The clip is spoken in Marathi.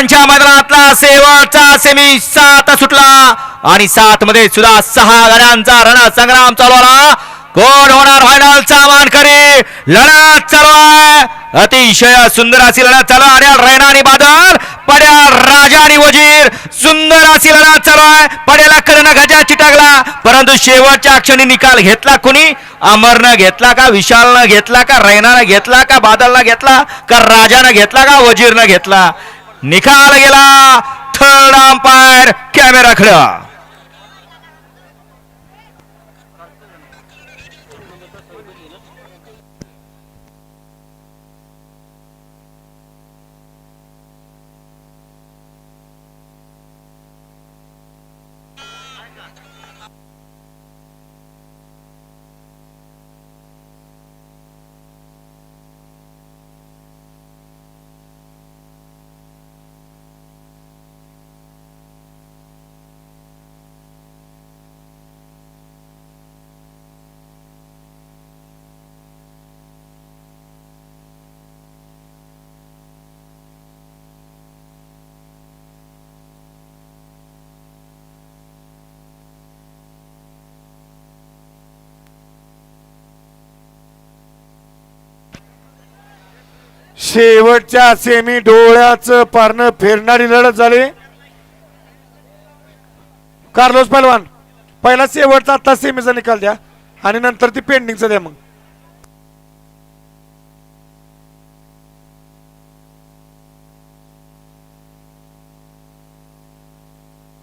मैदानाच्या मैदानातला शेवटचा सेमी सात सुटला. आणि सात मध्ये सुद्धा सहा गाड्यांचा रण संग्राम चालू आला. कोण होणार फायनलचा मानकरी लढत चालू आहे. अतिशय सुंदर अशी लढत चालू आहे. रैना आणि बादल पड्या राजा आणि वजीर. सुंदर अशी लढत चालू आहे. पड्याला कडनं गजा चिटाकला. परंतु शेवटच्या क्षणी निकाल घेतला कुणी? अमरनं घेतला का? विशालनं घेतला का? रैनानं घेतला का? बादलनं घेतला का? राजानं घेतला का? वजीरनं घेतला? निकाल गेला. थर्ड अंपायर कॅमेरा खडा. शेवटच्या सेमी डोळ्याचं पारणं फिरणारी लढत झाली. कार्लोस पहलवान पहिला शेवटचा आता सेमीचा निकाल द्या आणि नंतर ती पेंडिंगचा द्या मग.